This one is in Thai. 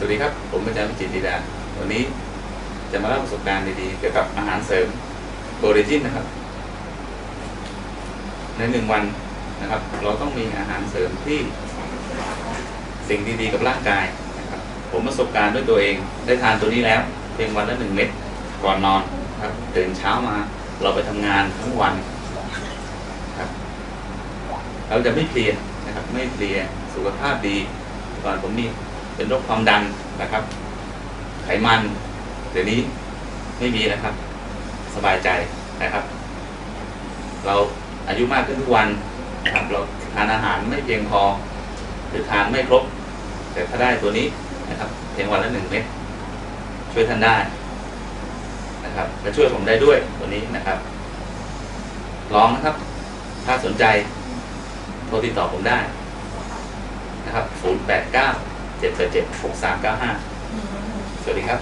สวัสดีครับ ผมอาจารย์วิจิตรดีดา วันนี้จะมาเล่าประสบการณ์ดีๆ เกี่ยวกับอาหารเสริมโปรตีจินนะครับ ในหนึ่งวันนะครับ เราต้องมีอาหารเสริมที่สิ่งดีๆ กับร่างกายนะครับ ผมประสบการณ์ด้วยตัวเอง ได้ทานตัวนี้แล้วเพียงวันละหนึ่งเม็ดก่อนนอนครับตื่นเช้ามาเราไปทำงานทั้งวันครับเราจะไม่เพลียนะครับ ไม่เพลียสุขภาพดี ก่อนผมมี เป็นโรคความดันนะครับ ไขมันเดี๋ยวนี้ไม่มีนะครับ สบายใจนะครับ เราอายุมากขึ้นทุกวันนะครับ เราทานอาหารไม่เพียงพอ หรือทานไม่ครบ แต่ถ้าได้ตัวนี้นะครับเพียงวันละหนึ่งเม็ดช่วยท่านได้นะครับและช่วยผมได้ด้วยตัวนี้นะครับลองนะครับ ถ้าสนใจโทรติดต่อผมได้นะครับ 089 787 6395สวัสดีครับ